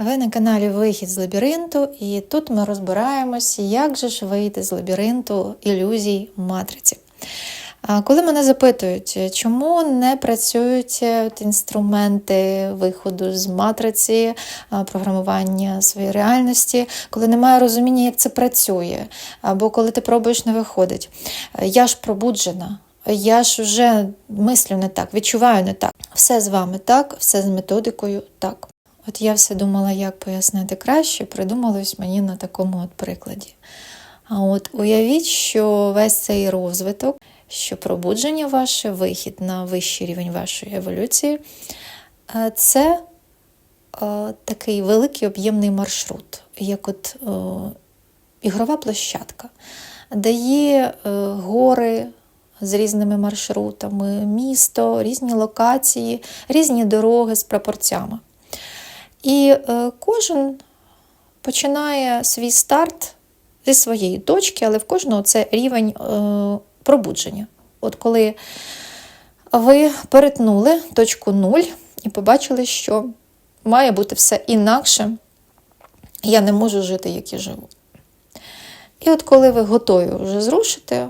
Ви на каналі Вихід з лабіринту, і тут ми розбираємось, як же ж вийти з лабіринту ілюзій матриці. Коли мене запитують, чому не працюють інструменти виходу з матриці, програмування своєї реальності, коли немає розуміння, як це працює, або коли ти пробуєш, не виходить. Я ж пробуджена, я ж вже мислю не так, відчуваю не так. Все з вами так, все з методикою так. От я все думала, як пояснити краще, придумалось мені на такому от прикладі. А от уявіть, що весь цей розвиток, що пробудження ваше, вихід на вищий рівень вашої еволюції, е, це е, такий великий об'ємний маршрут, як от ігрова площадка, де є е, гори з різними маршрутами, місто, різні локації, різні дороги з пропорцями. І е, кожен починає свій старт зі своєї точки, але в кожного це рівень е, пробудження. От коли ви перетнули точку нуль і побачили, що має бути все інакше, я не можу жити, як я живу. І от коли ви готові вже зрушити,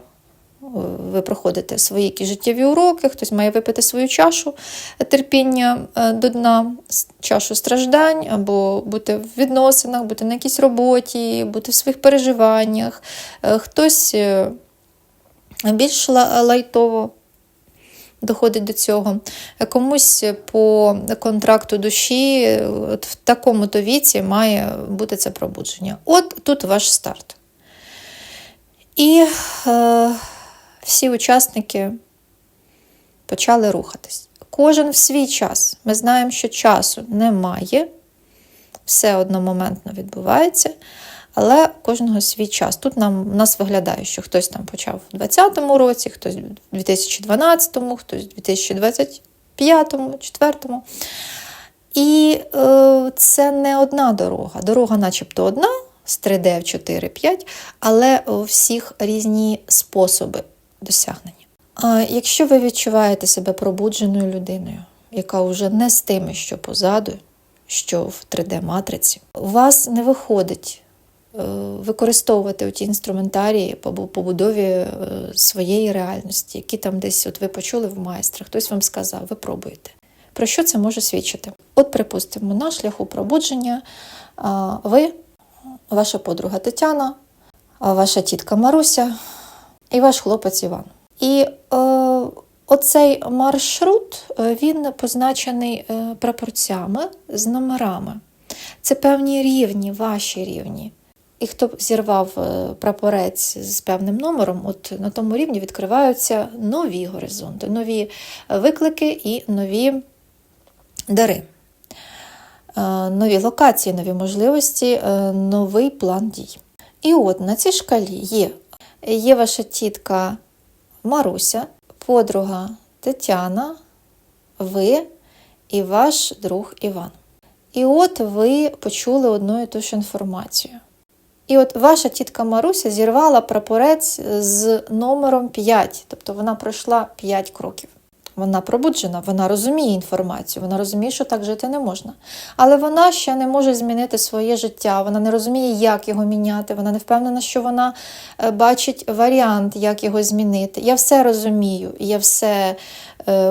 ви проходите свої якісь життєві уроки, хтось має випити свою чашу терпіння е, до дна, чашу страждань, або бути в відносинах, бути на якійсь роботі, бути в своїх переживаннях. Е, Хтось е, більш лайтово доходить до цього. Комусь по контракту душі от в такому-то віці має бути це пробудження. От тут ваш старт. І е, всі учасники почали рухатись. Кожен в свій час. Ми знаємо, що часу немає, все одномоментно відбувається, але кожного свій час. Тут нам, нас виглядає, що хтось там почав у 2020 році, хтось у 2012, хтось у 2025, 2004. І е, це не одна дорога. Дорога, начебто, одна з 3D в 4, 5, але у всіх різні способи досягнення. А якщо ви відчуваєте себе пробудженою людиною, яка вже не з тими, що позаду, що в 3D-матриці, у вас не виходить е, використовувати ті інструментарії по побудові е, своєї реальності, які там десь от ви почули в майстра, хтось вам сказав, ви пробуєте. Про що це може свідчити? От, припустимо, на шляху пробудження ви, ваша подруга Тетяна, ваша тітка Маруся і ваш хлопець Іван. І е, оцей маршрут е, він позначений е, прапорцями з номерами. Це певні рівні, ваші рівні. І хто зірвав е, прапорець з певним номером, от на тому рівні відкриваються нові горизонти, нові виклики і нові дари. Нові локації, нові можливості, новий план дій. І от на цій шкалі є, є ваша тітка Маруся, подруга Тетяна, ви і ваш друг Іван. І от ви почули одну і ту ж інформацію. І от ваша тітка Маруся зірвала прапорець з номером 5, тобто вона пройшла 5 кроків. Вона пробуджена, вона розуміє інформацію, вона розуміє, що так жити не можна. Але вона ще не може змінити своє життя, вона не розуміє, як його міняти, вона не впевнена, що вона е, бачить варіант, як його змінити. Я все розумію, я все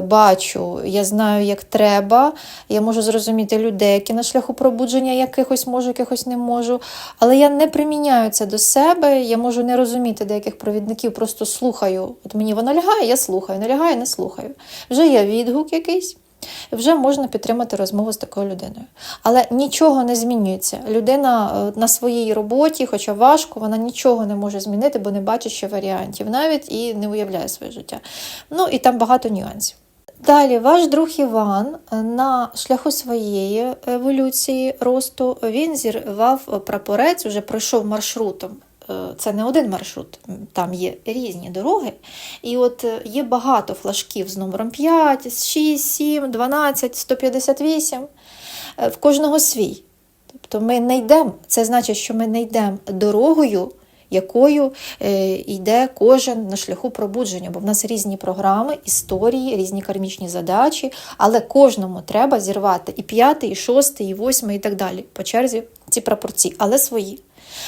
бачу, я знаю, як треба, я можу зрозуміти людей, які на шляху пробудження якихось можу, якихось не можу. Але я не приміняю це до себе, я можу не розуміти деяких провідників, просто слухаю. От мені воно лягає, я слухаю, не лягає, не слухаю. Вже є відгук якийсь. Вже можна підтримати розмову з такою людиною. Але нічого не змінюється. Людина е, на своїй роботі, хоча важко, вона нічого не може змінити, бо не бачить ще варіантів, навіть і не уявляє своє життя. Ну і там багато нюансів. Далі, ваш друг Іван е, на шляху своєї еволюції росту він зірвав прапорець, вже пройшов маршрутом. Е, Це не один маршрут, там є різні дороги. І от е, є багато флажків з номером 5, 6, 7, 12, 158. Е, В кожного свій. Тобто ми не йдемо, це значить, що ми не йдемо дорогою, якою е, йде кожен на шляху пробудження, бо в нас різні програми, історії, різні кармічні задачі, але кожному треба зірвати і п'ятий, і шостий, і восьмий, і так далі. По черзі ці пропорції, але свої.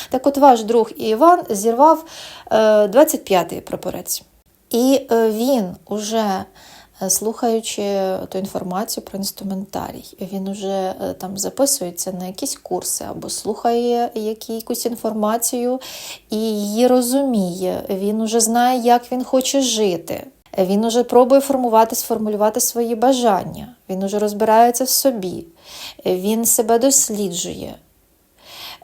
Так от ваш друг Іван зірвав е, 25-й прапорець. І е, він уже е, слухаючи ту інформацію про інструментарій, він уже е, там записується на якісь курси або слухає якусь інформацію і її розуміє. Він уже знає, як він хоче жити. Він уже пробує формувати, сформулювати свої бажання. Він уже розбирається в собі, він себе досліджує.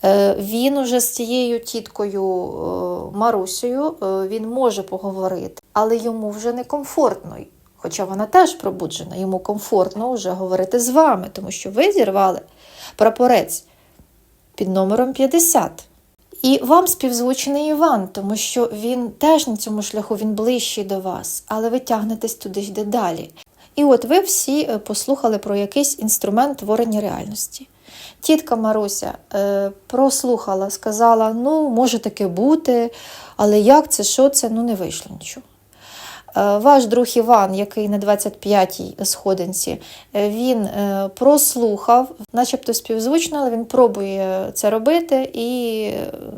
Е, Він уже з цією тіткою е, Марусею е, він може поговорити, але йому вже не комфортно. Хоча вона теж пробуджена, йому комфортно вже говорити з вами, тому що ви зірвали прапорець під номером 50. І вам співзвучений Іван, тому що він теж на цьому шляху він ближчий до вас, але ви тягнетесь туди йде далі. І от ви всі послухали про якийсь інструмент творення реальності. Тітка Маруся е, прослухала, сказала: ну, може таке бути, але як це, що це, ну не вийшло нічого. Е, Ваш друг Іван, який на 25-й сходинці, е, він е, прослухав, начебто співзвучно, але він пробує це робити і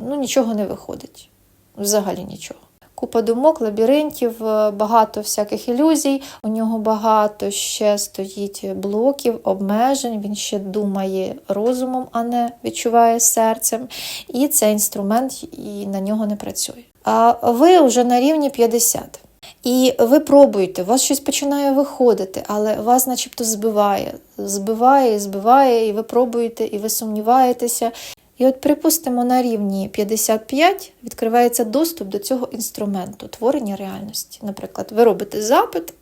ну, нічого не виходить. Взагалі нічого. Купа думок, лабіринтів, е, багато всяких ілюзій. У нього багато ще стоїть блоків, обмежень. Він ще думає розумом, а не відчуває серцем. І цей інструмент і на нього не працює. А ви вже на рівні 50. І ви пробуєте, у вас щось починає виходити, але вас начебто збиває, збиває, збиває, і ви пробуєте, і ви сумніваєтеся. І от, припустимо, на рівні 55 відкривається доступ до цього інструменту творення реальності. Наприклад, ви робите запит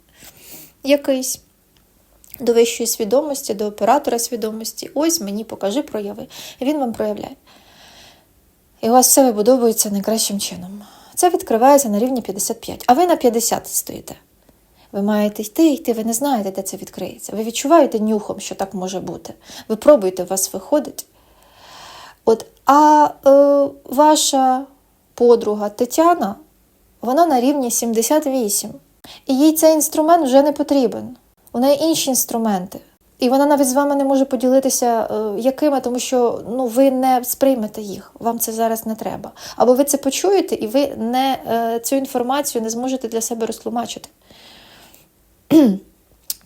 якийсь до вищої свідомості, до оператора свідомості. Ось мені покажи, прояви. І він вам проявляє. І у вас все вибудовується найкращим чином. Це відкривається на рівні 55, а ви на 50 стоїте. Ви маєте йти, йти, ви не знаєте, де це відкриється. Ви відчуваєте нюхом, що так може бути. Ви пробуєте, у вас виходить. От, а е, ваша подруга Тетяна, вона на рівні 78. І їй цей інструмент вже не потрібен. У неї інші інструменти. І вона навіть з вами не може поділитися, е, якими, тому що ну, ви не сприймете їх, вам це зараз не треба. Або ви це почуєте, і ви не, е, цю інформацію не зможете для себе розтлумачити.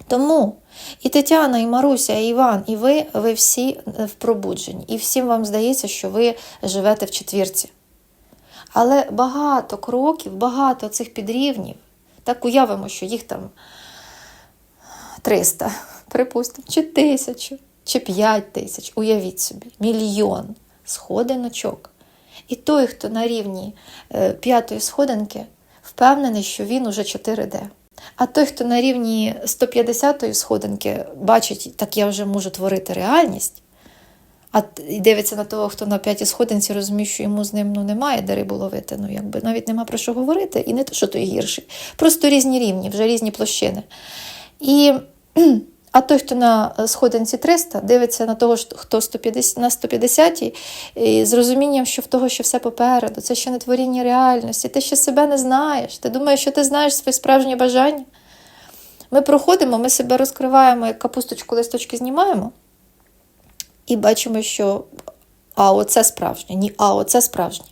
Тому і Тетяна, і Маруся, і Іван, і ви, ви всі в пробудженні. І всім вам здається, що ви живете в четвірці. Але багато кроків, багато цих підрівнів, так уявимо, що їх там 300, припустимо, чи тисячу, чи 5 тисяч, уявіть собі, мільйон сходиночок. І той, хто на рівні е, п'ятої сходинки, впевнений, що він уже 4D. А той, хто на рівні 150-ї сходинки бачить, так я вже можу творити реальність, а і дивиться на того, хто на п'ятій сходинці, розуміє, що йому з ним ну, немає де рибу ловити, ну якби навіть нема про що говорити, і не то, що той гірший. Просто різні рівні, вже різні площини. І, а той, хто на сходинці 300, дивиться на того, хто 150, на 150 і з розумінням, що в того ще все попереду, це ще не творіння реальності, ти ще себе не знаєш, ти думаєш, що ти знаєш своє справжнє бажання. Ми проходимо, ми себе розкриваємо, як капусточку листочки знімаємо, і бачимо, що а оце справжнє, ні, а оце справжнє.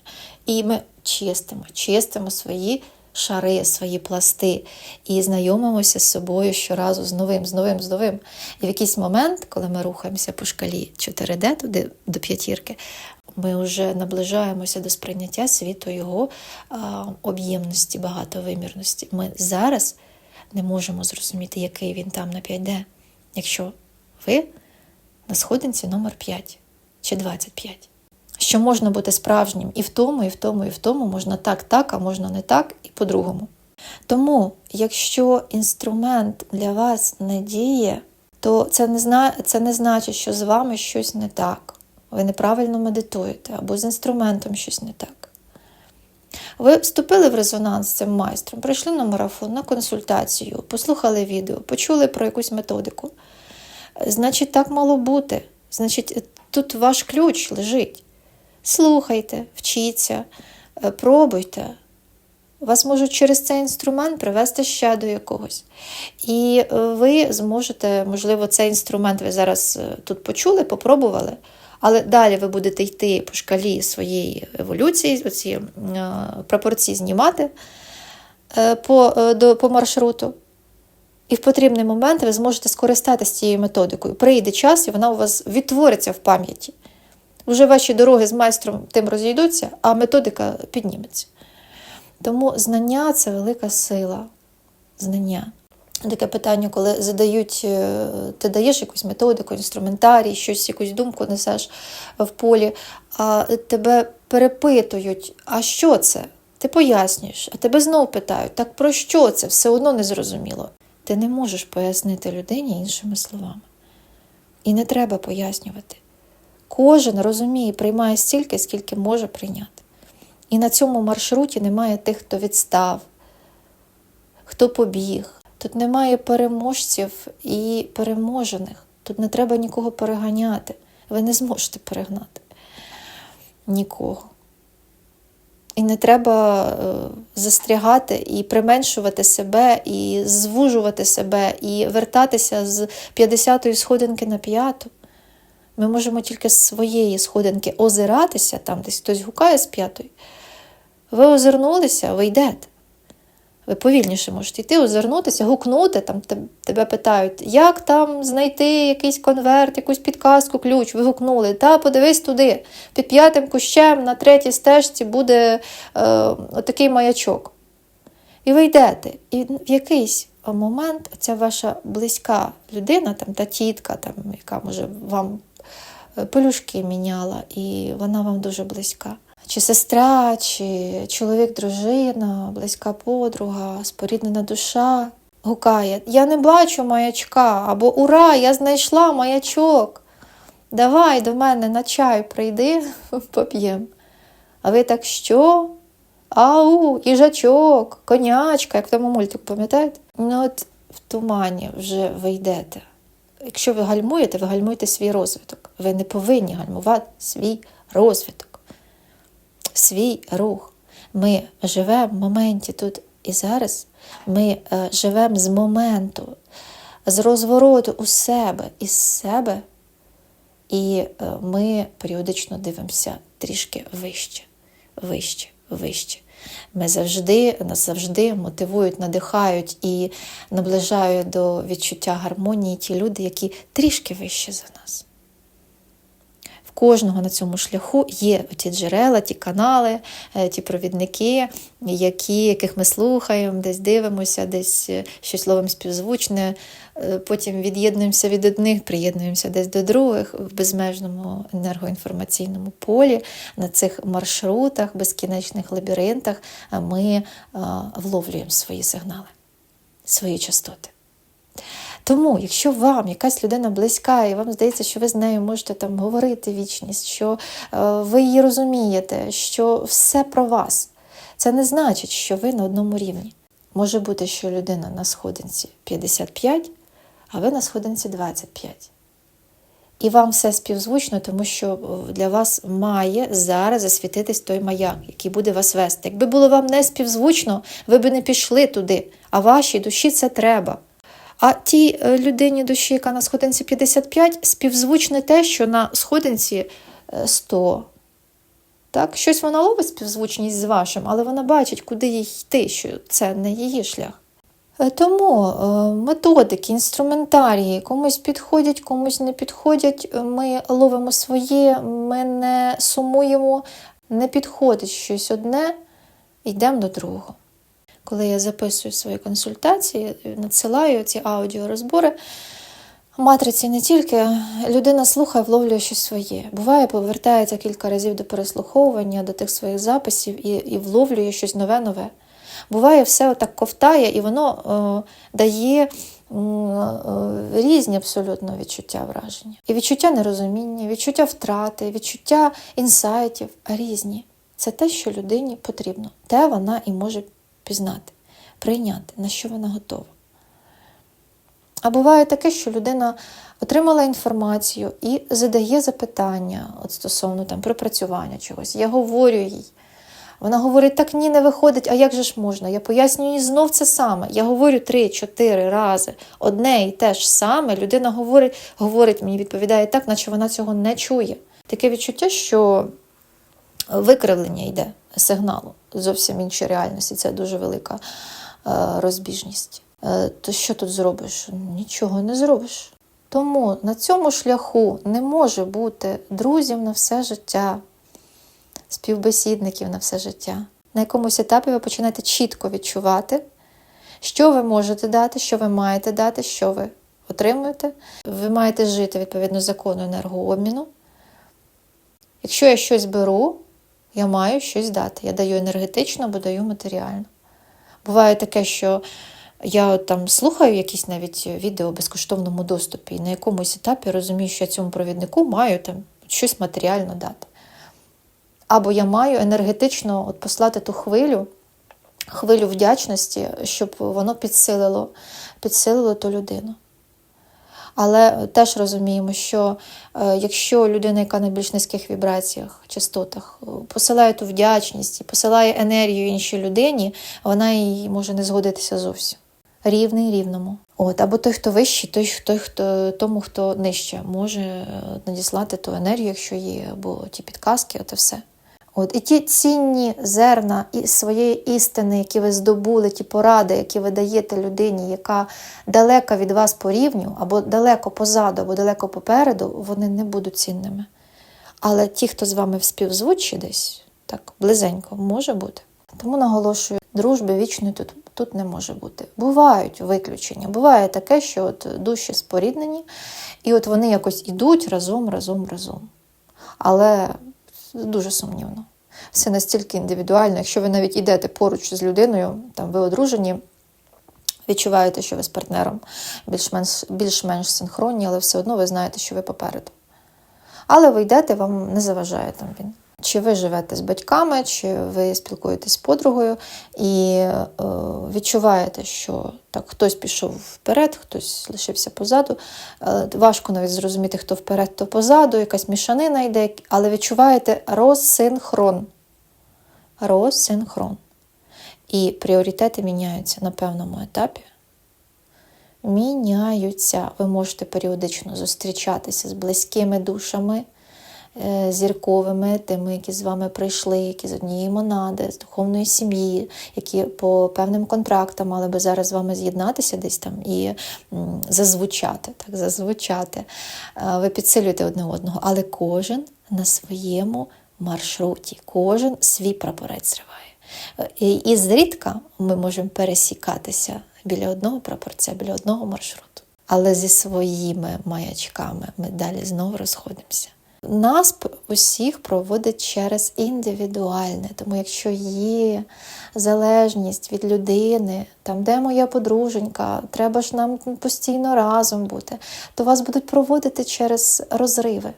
І ми чистимо, чистимо свої шари, свої пласти і знайомимося з собою щоразу з новим, з новим, з новим. І в якийсь момент, коли ми рухаємося по шкалі 4D, туди до п'ятірки, ми вже наближаємося до сприйняття світу його об'ємності, багатовимірності. Ми зараз не можемо зрозуміти, який він там на 5D, якщо ви на сходинці номер 5 чи 25 що можна бути справжнім і в тому, і в тому, і в тому, можна так, так, а можна не так, і по-другому. Тому, якщо інструмент для вас не діє, то це не, зна... це не значить, що з вами щось не так. Ви неправильно медитуєте, або з інструментом щось не так. Ви вступили в резонанс з цим майстром, прийшли на марафон, на консультацію, послухали відео, почули про якусь методику. Значить, так мало бути. Значить, тут ваш ключ лежить. Слухайте, вчіться, Е, Пробуйте. Вас можуть через цей інструмент привести ще до якогось. І е, ви зможете, можливо, цей інструмент ви зараз е, тут почули, попробували, але далі ви будете йти по шкалі своєї еволюції, оці пропорції знімати по, до, по маршруту. І в потрібний момент ви зможете скористатися цією методикою. Прийде час, і вона у вас відтвориться в пам'яті. Вже ваші дороги з майстром тим розійдуться, а методика підніметься. Тому знання це велика сила. Знання. Таке питання, коли задають, е, ти даєш якусь методику, інструментарій, щось, якусь думку несеш в полі, а тебе перепитують, а що це? Ти пояснюєш, а тебе знов питають, так про що це? Все одно не зрозуміло. Ти не можеш пояснити людині іншими словами. І не треба пояснювати. Кожен розуміє приймає стільки, скільки може прийняти. І на цьому маршруті немає тих, хто відстав, хто побіг. Тут немає переможців і переможених. Тут не треба нікого переганяти. Ви не зможете перегнати нікого. І не треба е, застрягати і применшувати себе, і звужувати себе, і вертатися з 50-ї сходинки на п'яту. Ми можемо тільки з своєї сходинки озиратися, там десь хтось гукає з п'ятої. Ви озирнулися, ви йдете. Ви повільніше можете йти, озирнутися, гукнути, там тебе питають, як там знайти якийсь конверт, якусь підказку, ключ. Ви гукнули, та подивись туди. Під п'ятим кущем на третій стежці буде е, отакий маячок. І ви йдете. І в якийсь момент ця ваша близька людина, там, та тітка, там, яка може вам пелюшки міняла, і вона вам дуже близька. Чи сестра, чи чоловік, дружина, близька подруга, споріднена душа гукає: Я не бачу маячка, або Ура, я знайшла маячок. Давай до мене на чай прийди, поп'єм. А ви так що? Ау, їжачок, конячка, як в тому мультику, пам'ятаєте? Ну от в тумані вже ви йдете. Якщо ви гальмуєте, ви гальмуєте свій розвиток. Ви не повинні гальмувати свій розвиток свій рух. Ми живемо в моменті тут і зараз. Ми е, живемо з моменту, з розвороту у себе із себе, і е, ми періодично дивимося трішки вище, вище, вище. Ми завжди, нас завжди мотивують, надихають і наближають до відчуття гармонії ті люди, які трішки вище за нас кожного на цьому шляху є ті джерела, ті канали, е, ті провідники, які, яких ми слухаємо, десь дивимося, десь е, щось ловимо співзвучне, е, потім від'єднуємося від одних, приєднуємося десь до других в безмежному енергоінформаційному полі, на цих маршрутах, безкінечних лабіринтах ми вловлюємо свої сигнали, свої частоти. Тому, якщо вам якась людина близька, і вам здається, що ви з нею можете там говорити вічність, що е, ви її розумієте, що все про вас, це не значить, що ви на одному рівні. Може бути, що людина на сходинці 55, а ви на сходинці 25. І вам все співзвучно, тому що для вас має зараз засвітитись той маяк, який буде вас вести. Якби було вам не співзвучно, ви б не пішли туди, а вашій душі це треба. А тій е, людині душі, яка на сходинці 55, співзвучне те, що на сходинці 100. Е, так, Щось вона ловить співзвучність з вашим, але вона бачить, куди їй йти, що це не її шлях. Е, тому методики, інструментарії комусь підходять, комусь не підходять. Ми ловимо своє, ми не сумуємо, не підходить щось одне, йдемо до другого коли я записую свої консультації, надсилаю ці аудіорозбори. Матриці не тільки людина слухає, вловлює щось своє. Буває, повертається кілька разів до переслуховування, до тих своїх записів і і вловлює щось нове-нове. Буває, все отак ковтає, і воно е, дає е, різні абсолютно відчуття враження. І відчуття нерозуміння, відчуття втрати, відчуття інсайтів різні. Це те, що людині потрібно, те вона і може пізнати, прийняти, на що вона готова. А буває таке, що людина отримала інформацію і задає запитання от стосовно там, пропрацювання чогось. Я говорю їй, Вона говорить, так ні, не виходить, а як же ж можна? Я пояснюю їй знов це саме. Я говорю три-чотири рази одне і те ж саме. Людина говорить, говорить мені, відповідає так, наче вона цього не чує. Таке відчуття, що викривлення йде сигналу зовсім іншій реальності. Це дуже велика е, розбіжність. Е, То що тут зробиш? Нічого не зробиш. Тому на цьому шляху не може бути друзів на все життя, співбесідників на все життя. На якомусь етапі ви починаєте чітко відчувати, що ви можете дати, що ви маєте дати, що ви отримуєте. Ви маєте жити відповідно закону енергообміну. Якщо я щось беру, я маю щось дати. Я даю енергетично або даю матеріально. Буває таке, що я там слухаю якісь навіть відео в безкоштовному доступі, і на якомусь етапі розумію, що я цьому провіднику маю там щось матеріально дати. Або я маю енергетично от послати ту хвилю, хвилю вдячності, щоб воно підсилило, підсилило ту людину. Але теж розуміємо, що е, якщо людина, яка на більш низьких вібраціях, частотах, е, посилає ту вдячність посилає енергію іншій людині, вона їй може не згодитися зовсім. Рівний рівному. От, або той, хто вищий, той, той хто тому, хто нижче, може е, надіслати ту енергію, якщо є, або ті підказки, от і все. От, і ті цінні зерна і своєї істини, які ви здобули, ті поради, які ви даєте людині, яка далека від вас по рівню, або далеко позаду, або далеко попереду, вони не будуть цінними. Але ті, хто з вами в співзвучі десь, так близенько, може бути. Тому наголошую, дружби вічної тут, тут не може бути. Бувають виключення. Буває таке, що от душі споріднені, і от вони якось ідуть разом, разом, разом. Але дуже сумнівно. Все настільки індивідуально. Якщо ви навіть йдете поруч з людиною, там ви одружені, відчуваєте, що ви з партнером більш-менш більш-менш синхронні, але все одно ви знаєте, що ви попереду. Але ви йдете, вам не заважає там він. Чи ви живете з батьками, чи ви спілкуєтесь з подругою і е, відчуваєте, що так хтось пішов вперед, хтось лишився позаду. Е, важко навіть зрозуміти, хто вперед, хто позаду, якась мішанина йде, але відчуваєте розсинхрон. Розсинхрон. І пріоритети міняються на певному етапі. Міняються. Ви можете періодично зустрічатися з близькими душами зірковими, тими, які з вами прийшли, які з однієї монади, з духовної сім'ї, які по певним контрактам мали би зараз з вами з'єднатися десь там і зазвучати. Так, зазвучати. Е, Ви підсилюєте одне одного, але кожен на своєму маршруті, кожен свій прапорець зриває. Е, І, і зрідка ми можемо пересікатися біля одного прапорця, біля одного маршруту. Але зі своїми маячками ми далі знову розходимося. Нас усіх проводить через індивідуальне, тому якщо є залежність від людини, там де моя подруженька, треба ж нам постійно разом бути, то вас будуть проводити через розриви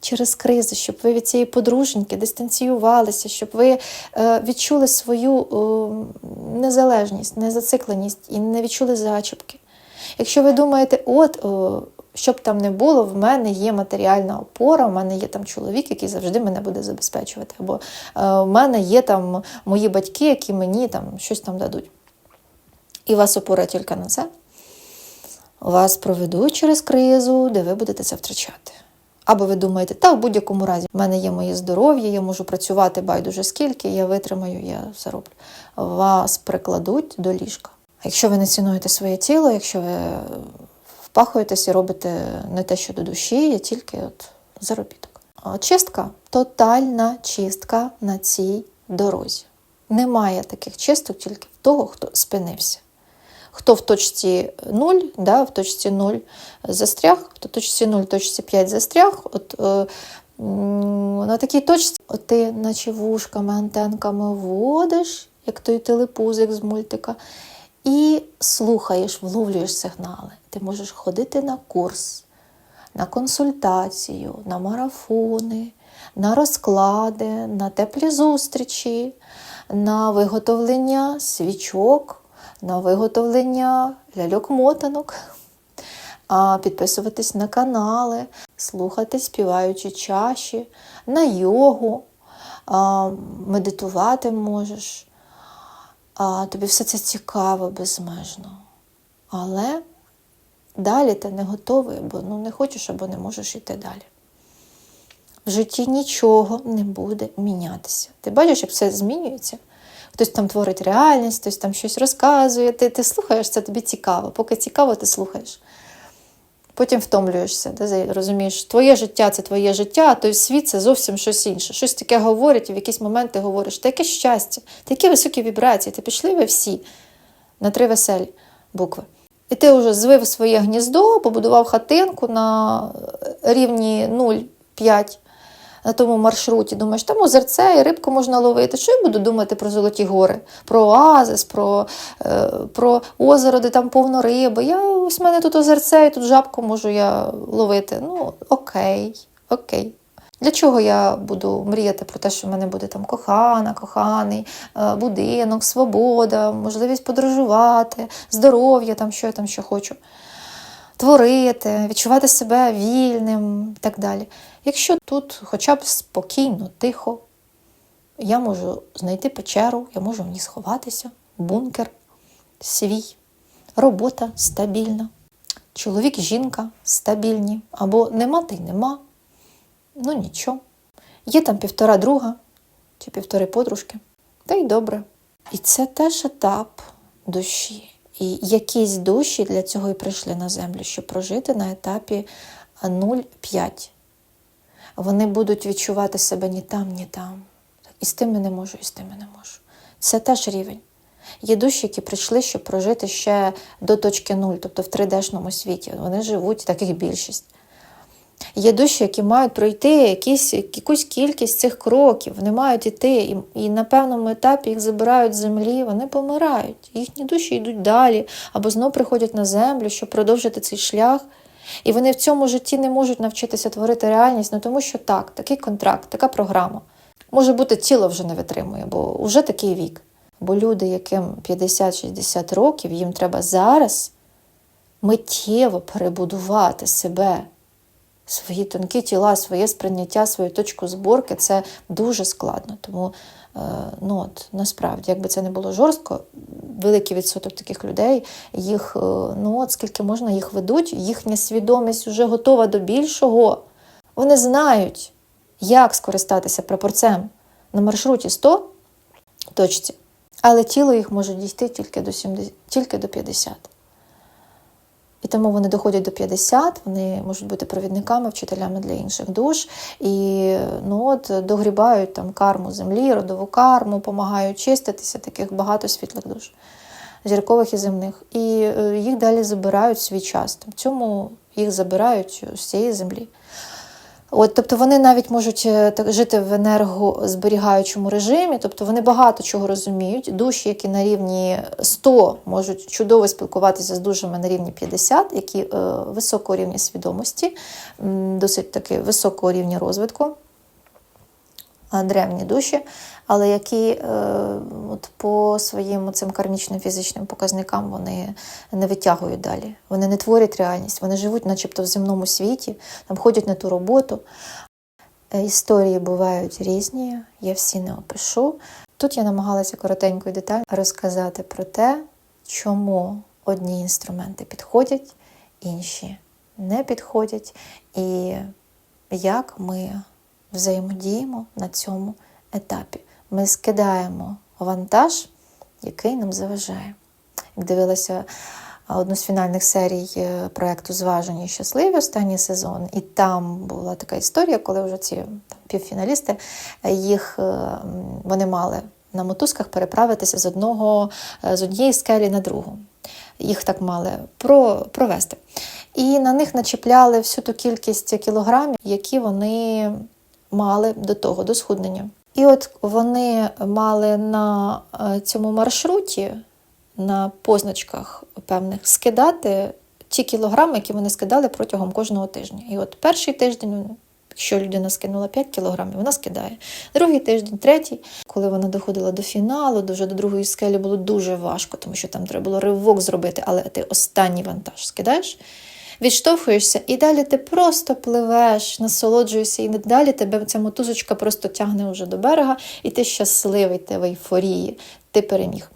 через кризи, щоб ви від цієї подруженьки дистанціювалися, щоб ви е, відчули свою е, незалежність, незацикленість і не відчули зачіпки. Якщо ви думаєте, от, щоб там не було, в мене є матеріальна опора, в мене є там чоловік, який завжди мене буде забезпечувати, або е, в мене є там мої батьки, які мені там щось там дадуть. І вас опора тільки на це. Вас проведуть через кризу, де ви будете це втрачати. Або ви думаєте, та в будь-якому разі в мене є моє здоров'я, я можу працювати байдуже скільки, я витримаю, я зароблю. Вас прикладуть до ліжка. А якщо ви не цінуєте своє тіло, якщо ви впахуєтесь і робите не те, що до душі, а тільки от заробіток. Чистка тотальна чистка на цій дорозі. Немає таких чисток тільки в того, хто спинився. Хто в точці 0, да, в точці 0 застряг, хто в точці 0, в точці 5 застряг. От, е, на такій точці от ти наче вушками, антенками водиш, як той телепузик з мультика, і слухаєш, вловлюєш сигнали. Ти можеш ходити на курс, на консультацію, на марафони, на розклади, на теплі зустрічі, на виготовлення свічок, на виготовлення ляльок-мотанок, підписуватись на канали, слухати співаючі чаші, на йогу, медитувати можеш, а, тобі все це цікаво безмежно. Але далі ти не готовий, бо ну, не хочеш або не можеш йти далі. В житті нічого не буде мінятися. Ти бачиш, як все змінюється. Хтось там творить реальність, хтось там щось розказує. Ти, ти слухаєш, це тобі цікаво. Поки цікаво, ти слухаєш. Потім втомлюєшся, де, розумієш, твоє життя це твоє життя, а той світ це зовсім щось інше. Щось таке говорять, і в якийсь момент ти говориш, та яке щастя, такі високі вібрації, ти пішли ви всі на три веселі букви. І ти вже звив своє гніздо, побудував хатинку на рівні 0,5 на тому маршруті. Думаєш, там озерце і рибку можна ловити. Що я буду думати про Золоті гори, про оазис, про, е, про озеро, де там повно риби. Я, ось в мене тут озерце, і тут жабку можу я ловити. Ну, окей, окей. Для чого я буду мріяти про те, що в мене буде там кохана, коханий, е, будинок, свобода, можливість подорожувати, здоров'я, там, що я там що хочу, творити, відчувати себе вільним і так далі. Якщо тут хоча б спокійно, тихо, я можу знайти печеру, я можу в ній сховатися, бункер свій, робота стабільна, чоловік, жінка стабільні, або нема та й нема. Ну нічого. Є там півтора друга чи півтори подружки, та й добре. І це теж етап душі. І якісь душі для цього і прийшли на землю, щоб прожити на етапі 0,5. Вони будуть відчувати себе ні там, ні там. І з тими не можу, і з тими не можу. Це теж рівень. Є душі, які прийшли, щоб прожити ще до точки нуль, тобто в 3D-шному світі. Вони живуть, таких більшість. Є душі, які мають пройти якісь, якусь кількість цих кроків, вони мають іти, і, і на певному етапі їх забирають з землі, вони помирають. Їхні душі йдуть далі, або знов приходять на землю, щоб продовжити цей шлях. І вони в цьому житті не можуть навчитися творити реальність, ну тому що так, такий контракт, така програма. Може бути, тіло вже не витримує, бо вже такий вік. Бо люди, яким 50-60 років, їм треба зараз миттєво перебудувати себе свої тонкі тіла, своє сприйняття, свою точку зборки це дуже складно. Тому е, ну от, насправді, якби це не було жорстко, великий відсоток таких людей, їх, е, ну от скільки можна, їх ведуть, їхня свідомість вже готова до більшого. Вони знають, як скористатися прапорцем на маршруті 100 точці, але тіло їх може дійти тільки до 70, тільки до 50. І тому вони доходять до 50, вони можуть бути провідниками, вчителями для інших душ. І ну от догрібають там карму землі, родову карму, допомагають чиститися, таких багато світлих душ, зіркових і земних. І їх далі забирають свій час. В цьому їх забирають з цієї землі. От, Тобто вони навіть можуть так жити в енергозберігаючому режимі, тобто вони багато чого розуміють. Душі, які на рівні 100 можуть чудово спілкуватися з душами на рівні 50, які е, високого рівня свідомості, досить таки високого рівня розвитку, древні душі, але які е, от по своїм цим кармічним фізичним показникам вони не витягують далі. Вони не творять реальність, вони живуть, начебто, в земному світі, там ходять на ту роботу. Е, Історії бувають різні, я всі не опишу. Тут я намагалася коротенько і детально розказати про те, чому одні інструменти підходять, інші не підходять, і як ми взаємодіємо на цьому етапі. Ми скидаємо вантаж, який нам заважає. Як дивилася одну з фінальних серій проєкту Зважені і щасливі останній сезон, і там була така історія, коли вже ці там, півфіналісти їх вони мали на мотузках переправитися з одного з однієї скелі на другу. Їх так мали провести. І на них начіпляли всю ту кількість кілограмів, які вони мали до того, до схуднення. І от вони мали на цьому маршруті, на позначках певних, скидати ті кілограми, які вони скидали протягом кожного тижня. І от перший тиждень, якщо людина скинула 5 кілограмів, вона скидає. Другий тиждень, третій, коли вона доходила до фіналу, дуже до другої скелі було дуже важко, тому що там треба було ривок зробити, але ти останній вантаж скидаєш. Відштовхуєшся, і далі ти просто пливеш, насолоджуєшся, і далі тебе ця мотузочка просто тягне уже до берега, і ти щасливий, ти в ейфорії, ти переміг.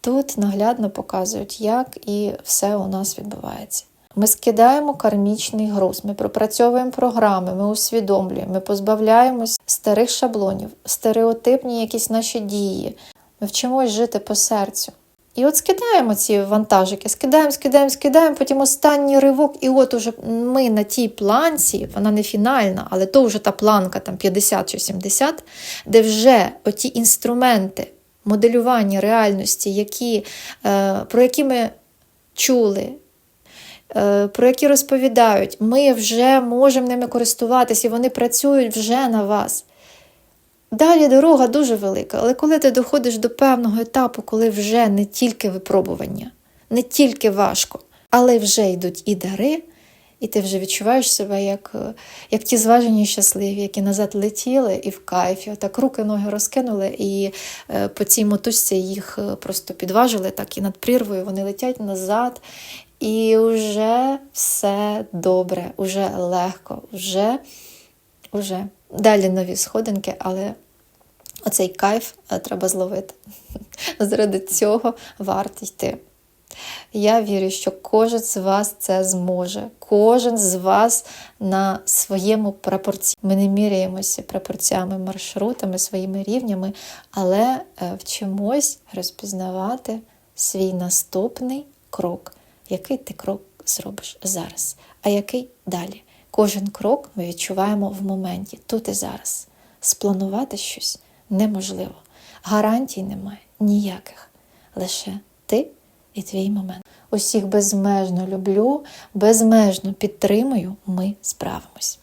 Тут наглядно показують, як і все у нас відбувається. Ми скидаємо кармічний груз, ми пропрацьовуємо програми, ми усвідомлюємо, ми позбавляємось старих шаблонів, стереотипні якісь наші дії. Ми вчимось жити по серцю. І от скидаємо ці вантажики, скидаємо, скидаємо, скидаємо, потім останній ривок, і от уже ми на тій планці, вона не фінальна, але то вже та планка там 50 чи 70, де вже оті інструменти моделювання реальності, які, е, про які ми чули, е, про які розповідають, ми вже можемо ними користуватися, і вони працюють вже на вас. Далі дорога дуже велика, але коли ти доходиш до певного етапу, коли вже не тільки випробування, не тільки важко, але вже йдуть і дари, і ти вже відчуваєш себе як, е, як ті зважені щасливі, які назад летіли і в кайфі, так руки, ноги розкинули, і е, по цій мотузці їх е, просто підважили, так і над прірвою вони летять назад. І вже все добре, вже легко, вже, вже. Далі нові сходинки, але оцей кайф е, треба зловити. Заради цього варто йти. Я вірю, що кожен з вас це зможе, кожен з вас на своєму прапорці. Ми не міряємося прапорцями, маршрутами, своїми рівнями, але е, вчимось розпізнавати свій наступний крок, який ти крок зробиш зараз, а який далі. Кожен крок ми відчуваємо в моменті, тут і зараз. Спланувати щось неможливо. Гарантій немає ніяких. Лише ти і твій момент. Усіх безмежно люблю, безмежно підтримую, ми справимось.